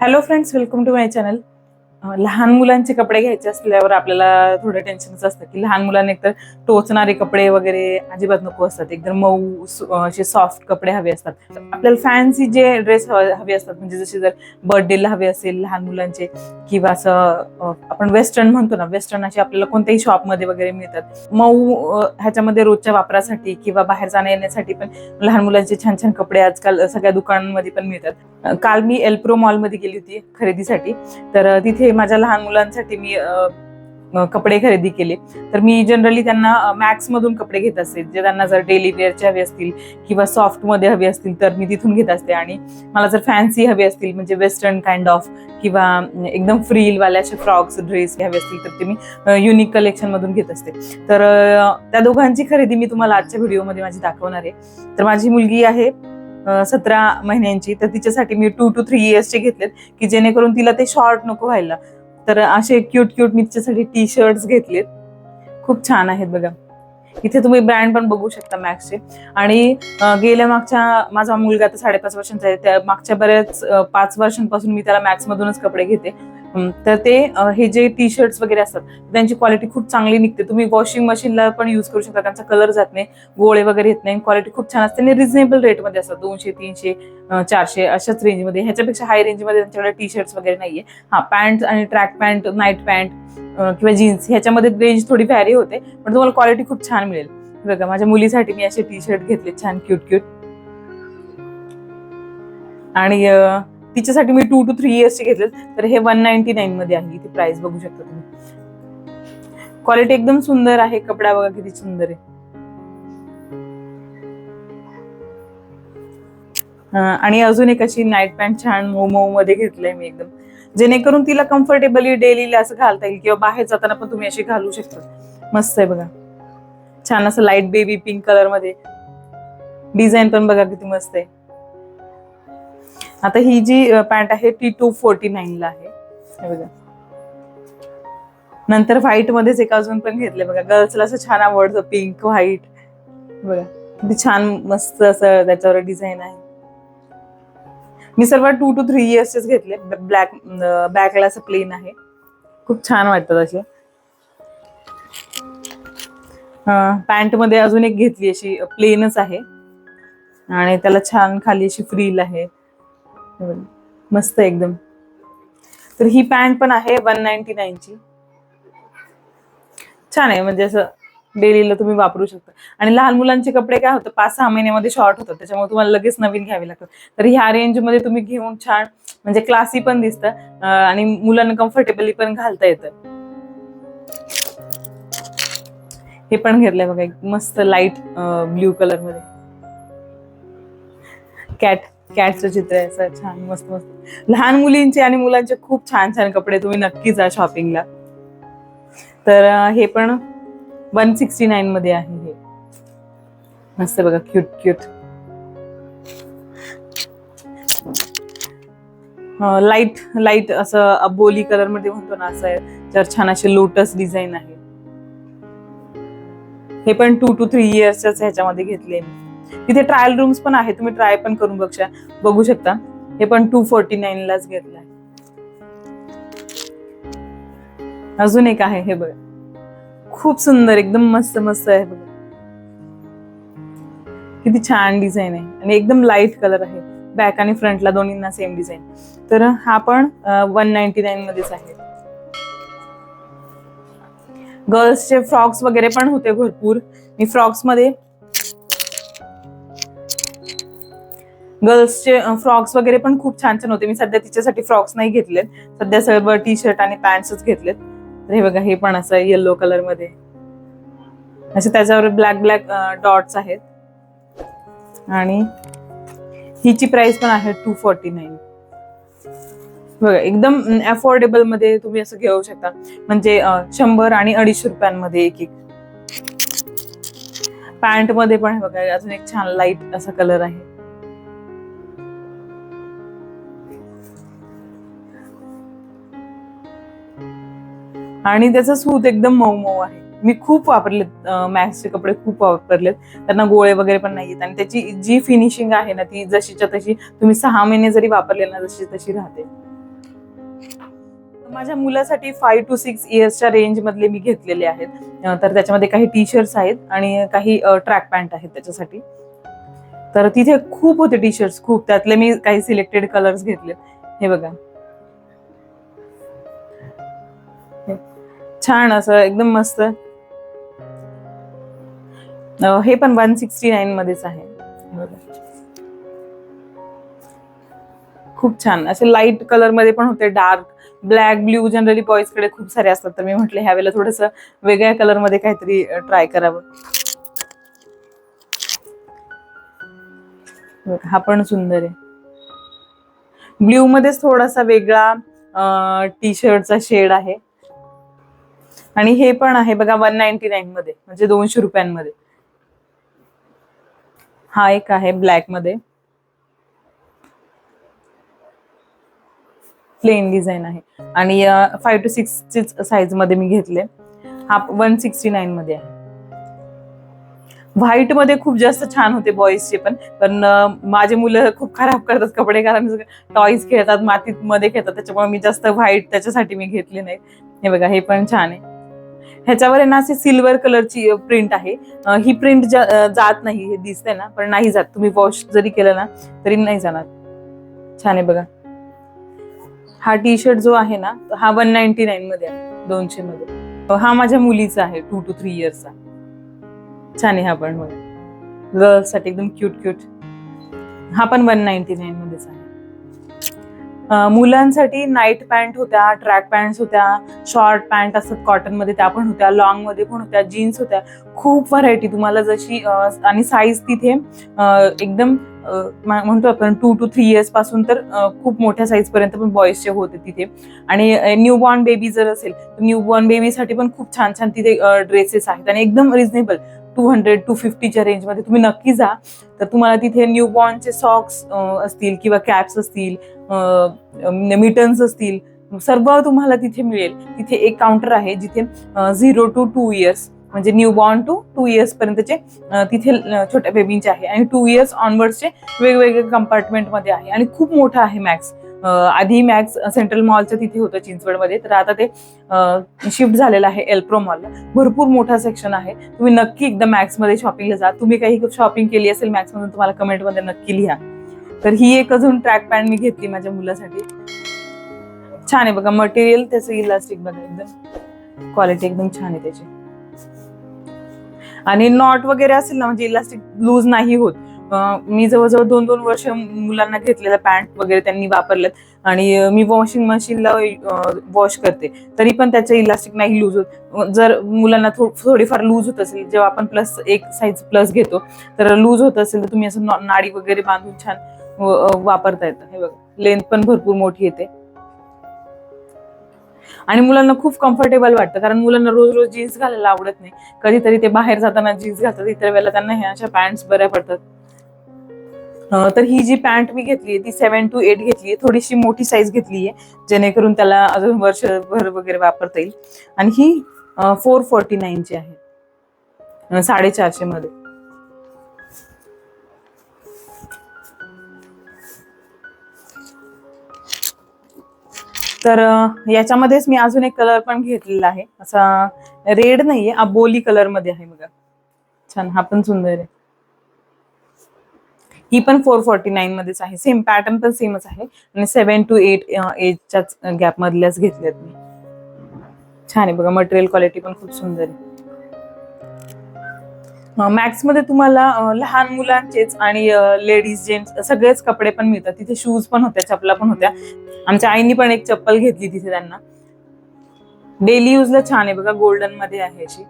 Hello friends welcome to my channel लहान मुलांचे कपडे घ्यायचे असल्यावर आपल्याला थोडं टेन्शनच असतं की लहान मुलांना एकतर टोचणारे कपडे वगैरे अजिबात नको असतात. एकदम मऊ असे सॉफ्ट कपडे हवे असतात. आपल्याला फॅन्सी जे ड्रेस हवे असतात म्हणजे जसे जर बर्थडेला हवे असेल लहान मुलांचे किंवा असं आपण वेस्टर्न म्हणतो ना वेस्टर्न असे आपल्याला कोणत्याही शॉपमध्ये वगैरे मिळतात. मऊ ह्याच्यामध्ये रोजच्या वापरासाठी किंवा बाहेर जाण्या येण्यासाठी पण लहान मुलांचे छान छान कपडे आजकाल सगळ्या दुकानांमध्ये पण मिळतात. काल मी एल्प्रो मॉलमध्ये गेली होती खरेदीसाठी. तर तिथे तिथे माझ्या लहान मुलांसाठी मी कपडे खरेदी केले. तर मी जनरली त्यांना मॅक्स मधून कपडे घेत असते. जे त्यांना जर डेली वेअरचे हवे असतील किंवा सॉफ्टमध्ये हवे असतील तर मी तिथून घेत असते. आणि मला जर फॅन्सी हवे असतील म्हणजे वेस्टर्न काइंड ऑफ किंवा एकदम फ्रील वाल्याचे असे फ्रॉक्स ड्रेस हवे असतील तर ते मी युनिक कलेक्शन मधून घेत असते. तर त्या दोघांची खरेदी मी तुम्हाला आजच्या व्हिडिओमध्ये माझी दाखवणार आहे. तर माझी मुलगी आहे सतरा महिन्यांची. तर तिच्यासाठी मी टू टू थ्री इयर्सचे घेतलेत की जेणेकरून तिला ते शॉर्ट नको व्हायला. तर असे क्यूट क्यूट मी तिच्यासाठी टी शर्ट्स घेतलेत. खूप छान आहेत बघा. इथे तुम्ही ब्रँड पण बघू शकता मॅक्सचे आणि गेल्या मागच्या माझा मुलगा आता साडेपाच वर्षांचा आहे. त्या मागच्या बऱ्याच पाच वर्षांपासून मी त्याला मॅक्स मधूनच कपडे घेते. तर ते हे जे टी शर्ट्स वगैरे असतात त्यांची क्वालिटी खूप चांगली निघते. तुम्ही वॉशिंग मशीनला पण युज करू शकता त्यांचा कलर जात नाही गोळे वगैरे येत नाही क्वालिटी खूप छान असते आणि रिझनेबल रेटमध्ये असतात. दोनशे तीनशे चारशे अशाच रेंजमध्ये ह्याच्यापेक्षा हाय रेंजमध्ये त्यांच्याकडे टी शर्ट्स वगैरे नाहीये. हा पॅन्ट आणि ट्रॅक पॅन्ट नाईट पॅन्ट किंवा जीन्स ह्याच्यामध्ये रेंज थोडी व्हॅरी होते पण तुम्हाला क्वालिटी खूप छान मिळेल. बघा माझ्या मुलीसाठी मी असे टी शर्ट घेतले छान क्यूट क्यूट आणि तिच्यासाठी मी टू टू थ्री इयर्सचे घेतले तर हे वन नाईन्टी नाईन मध्ये आहे. इथे प्राइस बघू शकता तुम्ही. क्वालिटी एकदम सुंदर आहे. कपडा बघा किती सुंदर आहे. आणि अजून एक अशी नाईट पॅन्ट छान मऊ मऊ मध्ये घेतलंय मी एकदम. जेणेकरून तिला कम्फर्टेबली डेलीला असं घालता येईल किंवा बाहेर जाताना पण तुम्ही अशी घालू शकता. मस्त आहे बघा. छान असं लाइट बेबी पिंक कलरमध्ये. डिझाईन पण बघा किती मस्त आहे. आता ही जी पॅन्ट आहे ती टू फोर्टी नाईन ला आहे. बघा. नंतर व्हाईट मध्येच एक अजून पण घेतले बघा. गर्ल्सला असं छान आवडतं पिंक व्हाईट बघा. किती छान मस्त असं त्याच्यावर डिझाईन आहे. मी सर्व टू टू थ्री इयर्सचेच घेतले. ब्लॅक बॅकला असं प्लेन आहे. खूप छान वाटतात असे पॅन्टमध्ये अजून एक घेतली अशी प्लेनच आहे. आणि त्याला छान खाली अशी फ्रील आहे. मस्त एकदम. तर ही पॅन्ट पण आहे वन नाईन्टी नाईनची छान आहे म्हणजे असं डेलीला तुम्ही वापरू शकता. आणि लहान मुलांचे कपडे काय होतं पाच सहा महिन्यामध्ये शॉर्ट होतात त्याच्यामुळे तुम्हाला लगेच नवीन घ्यावे लागतात. तर ह्या रेंजमध्ये तुम्ही घेऊन छान म्हणजे क्लासी पण दिसतं आणि मुलांना कम्फर्टेबली पण घालता येतं. हे पण घेतलंय बघा एक मस्त लाइट ब्ल्यू कलरमध्ये. कॅट कॅटचं चित्र आहे. असं छान मस्त मस्त. लहान मुलींचे आणि मुलांचे खूप छान छान कपडे तुम्ही नक्की जा शॉपिंगला तर हे पण वन सिक्स्टी नाईन मध्ये आहे हे. मस्त बघा क्यूट क्यूट लाइट लाइट असं अबोली कलरमध्ये म्हणतो ना असं आहे. छान असे लोटस डिझाईन आहे. हे पण टू टू थ्री इयर्सच्याच ह्याच्यामध्ये घेतले मी. तिथे ट्रायल रूम्स पण आहे तुम्ही ट्राय पण करून बघशा बघू शकता. हे पण टू फोर्टी नाईन लाच घेतलंय अजून एक आहे हे बघा. खूप सुंदर एकदम मस्त मस्त आहे बघा. किती छान डिझाईन आहे. आणि एकदम लाइट कलर आहे. बॅक आणि फ्रंटला दोन्हींना सेम डिझाईन तर हा पण वन नाईन्टी नाईन मध्येच आहे. गर्ल्सचे फ्रॉक्स वगैरे पण होते भरपूर. मी फ्रॉक्समध्ये गर्ल्सचे फ्रॉक्स वगैरे पण खूप छान छान होते. मी सध्या तिच्यासाठी फ्रॉक्स नाही घेतलेत. सध्या सर्व टी शर्ट आणि पॅन्टच घेतलेत. तर हे बघा हे पण असं येलो कलरमध्ये. असे त्याच्यावर ब्लॅक ब्लॅक डॉट्स आहेत. आणि हिची प्राइस पण आहे टू फोर्टी नाईन बघा एकदम अफोर्डेबलमध्ये तुम्ही असं घेऊ शकता. म्हणजे शंभर आणि अडीचशे रुपयांमध्ये एक एक पॅन्टमध्ये पण बघा अजून एक छान लाइट असा कलर आहे. आणि त्याचा सूत एकदम मऊ मऊ आहे. मी खूप वापरलेत मॅक्सचे कपडे खूप वापरलेत. त्यांना गोळे वगैरे पण नाहीयेत आणि त्याची जी फिनिशिंग आहे ना ती जशीच्या तशी तुम्ही सहा महिने जरी वापरले ना जशी तशी राहते. माझ्या मुलासाठी फाईव्ह टू सिक्स इयर्सच्या रेंज मधले मी घेतलेले आहेत. तर त्याच्यामध्ये काही टी शर्ट्स आहेत आणि काही ट्रॅक पॅन्ट आहेत त्याच्यासाठी. तर तिथे खूप होते टी शर्ट्स खूप. त्यातले मी काही सिलेक्टेड कलर्स घेतले हे बघा. छान असं एकदम मस्त. हे पण वन सिक्स्टी नाईन मध्येच आहे. खूप छान. असे लाइट कलरमध्ये पण होते डार्क ब्लॅक ब्ल्यू जनरली बॉईजकडे खूप सारे असतात. तर मी म्हटले ह्या वेळेला थोडस वेगळ्या कलरमध्ये काहीतरी ट्राय करावं. हा पण सुंदर आहे. ब्ल्यू मध्येच थोडासा वेगळा टी शर्टचा शेड आहे. आणि हे पण आहे बघा वन नाईन्टी नाईन मध्ये म्हणजे दोनशे रुपयांमध्ये. हा एक आहे ब्लॅकमध्ये. प्लेन डिझाईन आहे. आणि फाईव्ह टू सिक्स साईजमध्ये मी घेतले. हा वन सिक्स्टी नाईन मध्ये आहे. व्हाईटमध्ये खूप जास्त छान होते बॉईजचे पण पण माझे मुलं खूप खराब करतात कपडे कारण टॉईज खेळतात मातीत मध्ये खेळतात त्याच्यामुळे मी जास्त व्हाईट त्याच्यासाठी मी घेतले नाही हे बघा हे पण छान आहे. ह्याच्यावर आहे ना अशी सिल्वर कलरची प्रिंट आहे. ही प्रिंट जात नाही हे दिसतंय ना पण नाही जात. तुम्ही वॉश जरी केलं ना तरी नाही जाणार. छान आहे बघा. हा टी शर्ट जो आहे ना हा वन नाईन्टी नाईन मध्ये आहे दोनशे मध्ये. हा माझ्या मुलीचा आहे टू टू थ्री इयर्सचा छान आहे हा पण बघा गर्ल्ससाठी एकदम क्यूट क्यूट हा पण वन नाईन्टी नाईन मध्येच आहे. मुलांसाठी नाईट पॅन्ट होत्या ट्रॅक पॅन्ट होत्या शॉर्ट पॅन्ट असतात कॉटनमध्ये त्या पण होत्या लॉंगमध्ये पण होत्या जीन्स होत्या. खूप व्हरायटी तुम्हाला जशी आणि साईज तिथे एकदम म्हणतो आपण टू टू थ्री इयर्सपासून तर खूप मोठ्या साईज पर्यंत पण बॉईजचे होते तिथे. आणि न्यू बॉर्न बेबी जर असेल तर न्यूबॉर्न बेबीसाठी पण खूप छान छान तिथे ड्रेसेस आहेत. आणि एकदम रिझनेबल टू हंड्रेड टू फिफ्टीच्या रेंजमध्ये तुम्ही नक्की जा. तर तुम्हाला तिथे न्यूबॉर्नचे सॉक्स असतील किंवा कॅप्स असतील मिटन्स असतील सर्व तुम्हाला तिथे मिळेल. तिथे एक काउंटर आहे जिथे झिरो टू टू इयर्स म्हणजे new born to two years पर्यंतचे तिथे छोट्या बेबींचे आहे. आणि टू इयर्स ऑनवर्ड्सचे वेगवेगळे कंपार्टमेंटमध्ये आहे. आणि खूप मोठा आहे मॅक्स आधी मॅक्स सेंट्रल मॉलच्या तिथे होतं चिंचवडमध्ये. तर आता ते शिफ्ट झालेलं आहे एल्प्रो मॉलला भरपूर मोठा सेक्शन आहे. तुम्ही नक्की एकदा मॅक्समध्ये शॉपिंगला जा. तुम्ही काही शॉपिंग केली असेल मॅक्समधून तुम्हाला कमेंटमध्ये नक्की लिहा. तर ही एक अजून ट्रॅक पॅन्ट मी घेतली माझ्या मुलासाठी. छान आहे बघा मटेरियल त्याचं इलास्टिक बघा एकदम. क्वालिटी एकदम छान आहे त्याची. आणि नॉट वगैरे असेल ना म्हणजे इलास्टिक लूज नाही होत. मी जवळजवळ दोन दोन वर्ष मुलांना घेतलेल्या पॅन्ट वगैरे त्यांनी वापरल्यात आणि मी वॉशिंग मशीनला वॉश करते. तरी पण त्याचे इलास्टिक नाही लूज होत. जर मुलांना थो- थोडीफार लूज होत असेल जेव्हा आपण प्लस एक साईज प्लस घेतो तर लूज होत असेल तर तुम्ही असं नाडी वगैरे बांधून छान वापरता येतं. हे बघा लेंथ पण भरपूर मोठी येते. आणि मुलांना खूप कम्फर्टेबल वाटतं कारण मुलांना रोज रोज जीन्स घालायला आवडत नाही. कधीतरी ते बाहेर जाताना जीन्स घालतात इतर वेळेला त्यांना ह्या अशा पॅन्ट बऱ्या पडतात. तर ही जी पॅन्ट मी घेतली ती सेव्हन टू एट घेतली थोडीशी मोठी साईज घेतली आहे जेणेकरून त्याला अजून वर्षभर वगैरे वापरता येईल. आणि ही फोर फोर्टी नाईनची आहे. साडेचारशे मध्ये. तर याच्यामध्येच मी अजून एक कलर पण घेतलेला आहे. असा रेड नाहीये अबोली कलरमध्ये आहे बघा. छान हा पण सुंदर आहे. ही पण फोर फोर्टी नाईन मध्येच आहे. सेम पॅटर्न पण सेमच आहे. आणि सेवन टू एट एजच्याच गॅप मधल्याच घेतल्यात मी. छान आहे बघा मटेरियल क्वालिटी पण खूप सुंदर आहे. मॅक्समध्ये तुम्हाला लहान मुलांचेच आणि लेडीज जेंट्स सगळेच कपडे पण मिळतात. तिथे शूज पण होत्या चपला पण होत्या. आमच्या आईनी पण एक चप्पल घेतली तिथे त्यांना. डेली यूजला छान आहे बघा गोल्डनमध्ये आहे अशी.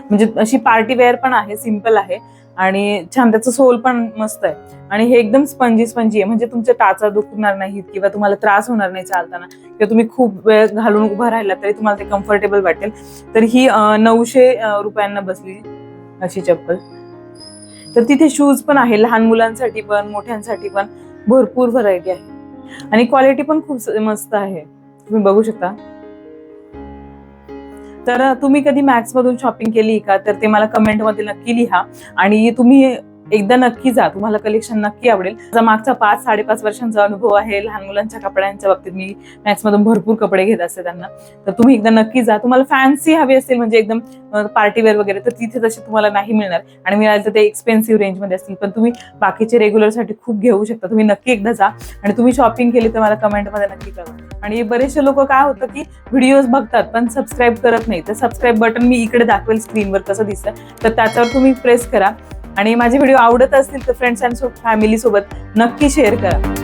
म्हणजे अशी पार्टी वेअर पण आहे सिंपल आहे. आणि छान त्याचं सोल पण मस्त आहे. आणि हे एकदम स्पंजी स्पंजी आहे. म्हणजे तुमच्या टाचा दुखणार नाहीत किंवा तुम्हाला त्रास होणार नाही चालताना. किंवा तुम्ही खूप वेळ घालून उभा राहिला तरी तुम्हाला ते कम्फर्टेबल वाटेल. तर ही नऊशे रुपयांना बसली अशी चप्पल. तर तिथे शूज पण आहे. लहान मुलांसाठी पण मोठ्यांसाठी पण भरपूर व्हरायटी आहे. आणि क्वालिटी पण खूप मस्त आहे. तुम्ही बघू शकता. तर तुम्ही कधी मॅक्स मधून शॉपिंग केली का? तर ते मला कमेंटमध्ये नक्की लिहा आणि तुम्ही एकदा नक्की जा. तुम्हाला कलेक्शन नक्की आवडेल. माझा मागचा पाच साडेपाच वर्षांचा अनुभव आहे. लहान मुलांच्या कपड्यांच्या बाबतीत मी मॅक्समधून भरपूर कपडे घेत असते त्यांना. तर तुम्ही एकदा नक्की जा. तुम्हाला फॅन्सी हवी असेल म्हणजे एकदम पार्टीवेअर वगैरे तर तिथे तसे तुम्हाला नाही मिळणार. आणि मिळाले तर ते एक्सपेन्सिव्ह रेंजमध्ये असतील. पण तुम्ही बाकीचे रेग्युलरसाठी खूप घेऊ शकता. तुम्ही नक्की एकदा जा. आणि तुम्ही शॉपिंग केली तर मला कमेंटमध्ये नक्की कळवा. आणि बरेचसे लोक काय होतं की व्हिडिओज बघतात पण सबस्क्राईब करत नाही. तर सबस्क्राईब बटन मी इकडे दाखवेल स्क्रीनवर कसं दिसतं. तर त्याच्यावर तुम्ही प्रेस करा. आणि माझे व्हिडिओ आवडत असतील तर फ्रेंड्स अँड फॅमिली सोबत नक्की शेअर करा.